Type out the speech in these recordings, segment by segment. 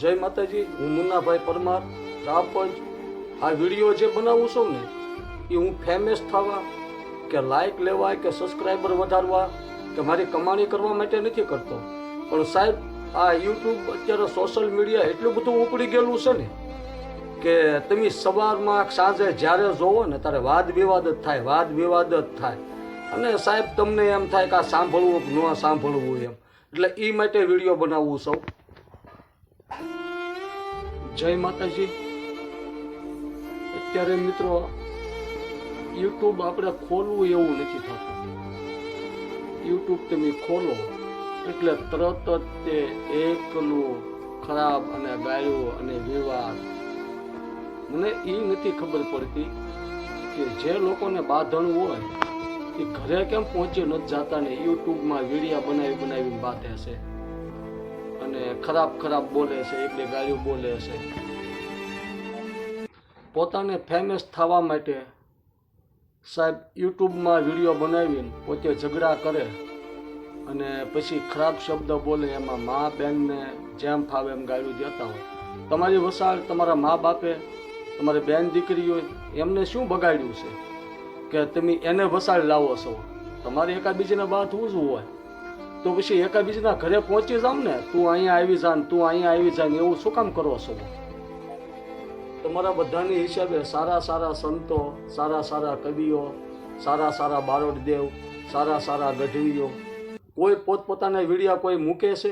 જય માતાજી, હું મુન્નાભાઈ પરમાર રાપંચ આ વીડિયો જે બનાવું છું ને, એ હું ફેમસ થવા કે લાઈક લેવા કે સબસ્ક્રાઈબર વધારવા કે મારી કમાણી કરવા માટે નથી કરતો. પણ સાહેબ, આ યુટ્યુબ અત્યારે સોશિયલ મીડિયા એટલું બધું ઉપડી ગયેલું છે ને કે તમે સવારમાં સાંજે જ્યારે જોવો ને, ત્યારે વાદ વિવાદ જ થાય, વાદ વિવાદ જ થાય. અને સાહેબ, તમને એમ થાય કે આ સાંભળવું ન સાંભળવું એમ. એટલે એ માટે વીડિયો બનાવવું સૌ જય માતાજી. અત્યારે મિત્રો યુટ્યુબ આપણે ખોલવું એવું નથી થતું. યુટ્યુબ તમે ખોલો, એટલે તરત જ તે એકનું ખરાબ અને ગાયું અને વિવાદ મને એ નથી ખબર પડતી કે જે લોકોને બાંધણ હોય, એ ઘરે કેમ પહોંચી નથી જતા ને યુટ્યુબમાં વિડીયા બનાવી બનાવીને બાંધે છે? અને ખરાબ ખરાબ બોલે છે એક બે ગાળીઓ બોલે છે. પોતાને ફેમસ થવા માટે સાહેબ યુટ્યુબમાં વીડિયો બનાવીને પોતે ઝઘડા કરે અને પછી ખરાબ શબ્દ બોલે, એમાં મા બહેનને જેમ ફાવે એમ ગાળ્યું દેતા હોય. તમારી વસાળ તમારા મા બાપે, તમારી બેન દીકરીઓ એમને શું બગાડ્યું છે? કે તમે એને વસાળ લાવો છો? તમારે એકાબીજીને વાત શું હોય. તો પછી એકાબીજીના ઘરે પહોંચી જાવ ને, તું અહીંયા આવી જા તું અહીંયા આવી જા એવું શું કામ કરો છો? તમારા બધાની હિસાબે સારા સારા સંતો, સારા સારા કવિઓ, સારા સારા બારોટદેવ, સારા સારા ગઢવીઓ, કોઈ પોતપોતાના વિડીયા કોઈ મૂકે છે?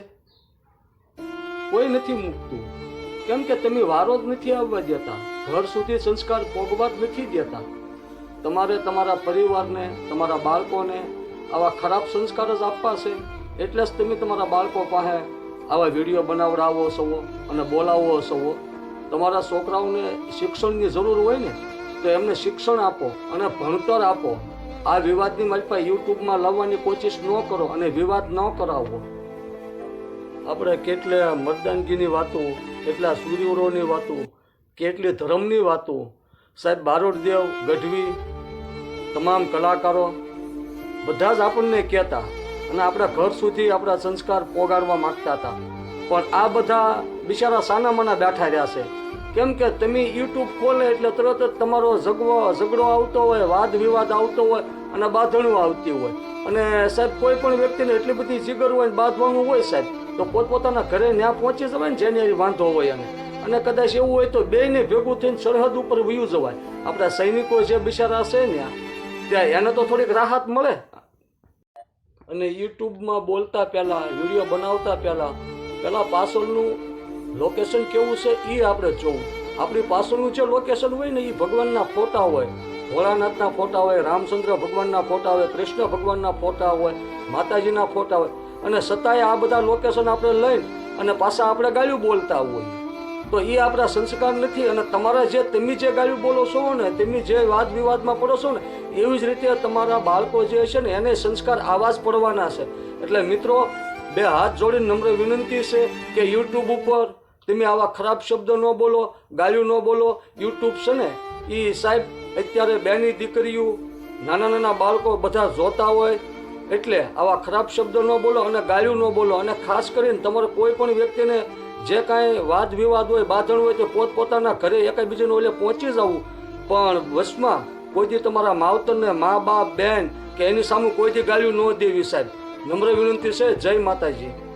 કોઈ નથી મૂકતું. કેમ કે તમે વારો જ નથી આવવા દેતા. ઘર સુધી સંસ્કાર પોગવા જ નથી દેતા. તમારે તમારા પરિવારને, તમારા બાળકોને આવા ખરાબ સંસ્કાર જ આપવા છે. એટલે જ તમે તમારા બાળકો પાસે આવા વીડિયો બનાવડાવો છો અને બોલાવો છો તમારા છોકરાઓને શિક્ષણની જરૂર હોય ને, તો એમને શિક્ષણ આપો અને ભણતર આપો. આ વિવાદની મારી પાસે યુટ્યુબમાં લાવવાની કોશિશ ન કરો અને વિવાદ ન કરાવો. આપણે કેટલે મતદાનગીની વાતો, કેટલા સૂર્યોની વાતો, કેટલી ધર્મની વાતો. સાહેબ બારોડદેવ ગઢવી, તમામ કલાકારો, બધા જ આપણને કહેતા. અને આપણા ઘર સુધી આપણા સંસ્કાર પોગાડવા માંગતા હતા. પણ આ બધા બિચારા સાના મના બેઠા રહ્યા છે. કેમ કે તમે યુટ્યુબ ખોલે એટલે તરત જ તમારો ઝગડો ઝઘડો આવતો હોય, વાદ વિવાદ આવતો હોય અને બાંધણું આવતી હોય. અને સાહેબ, કોઈ પણ વ્યક્તિને એટલી બધી જીગર હોય બાંધવાનું હોય સાહેબ, તો પોતપોતાના ઘરે ત્યાં પહોંચી જવાય ને જેને વાંધો હોય એને. અને કદાચ એવું હોય તો બેયને ભેગું થઈને સરહદ ઉપર વયું જવાય. આપણા સૈનિકો જે બિચારા છે ને ત્યાં એને તો થોડીક રાહત મળે. અને યુટ્યુબમાં બોલતા પહેલાં, વીડિયો બનાવતા પહેલાં પહેલાં પાછળનું લોકેશન કેવું છે એ આપણે જોવું. આપણી પાછળનું જે લોકેશન હોય ને એ ભગવાનના ફોટા હોય. ભોળાનાથના ફોટા હોય, રામચંદ્ર ભગવાનના ફોટા હોય, કૃષ્ણ ભગવાનના ફોટા હોય, માતાજીના ફોટા હોય. અને છતાંય આ બધા લોકેશન આપણે લઈ અને પાછા આપણે ગાળ્યું બોલતા હોય. તો એ આપણા સંસ્કાર નથી અને તમારા જે તમે જે ગાયું બોલો છો ને, તમે જે વાદ વિવાદમાં પડો છો ને, એવી જ રીતે તમારા બાળકો જે છે ને, એને સંસ્કાર આવા જ પડવાના છે. એટલે મિત્રો, બે હાથ જોડીને નમ્ર વિનંતી છે કે યુટ્યુબ ઉપર તમે આવા ખરાબ શબ્દ ન બોલો ગાળ્યું ન બોલો. યુટ્યુબ છે ને એ સાહેબ, અત્યારે બેની દીકરીઓ, નાના નાના બાળકો બધા જોતા હોય, એટલે આવા ખરાબ શબ્દ ન બોલો અને ગાળ્યું ન બોલો. અને ખાસ કરીને તમારે કોઈ પણ વ્યક્તિને જે કાંઈ વાદ વિવાદ હોય, બાંધણ હોય તો પોતપોતાના ઘરે એકાબીજાને ઓલે પહોંચી જવું. પણ વશમાં કોઈથી તમારા માવતરને મા બાપ, બેન કે એની સામે કોઈથી ગાળ્યું ન દેવી સાહેબ. નમ્ર વિનંતી છે, જય માતાજી.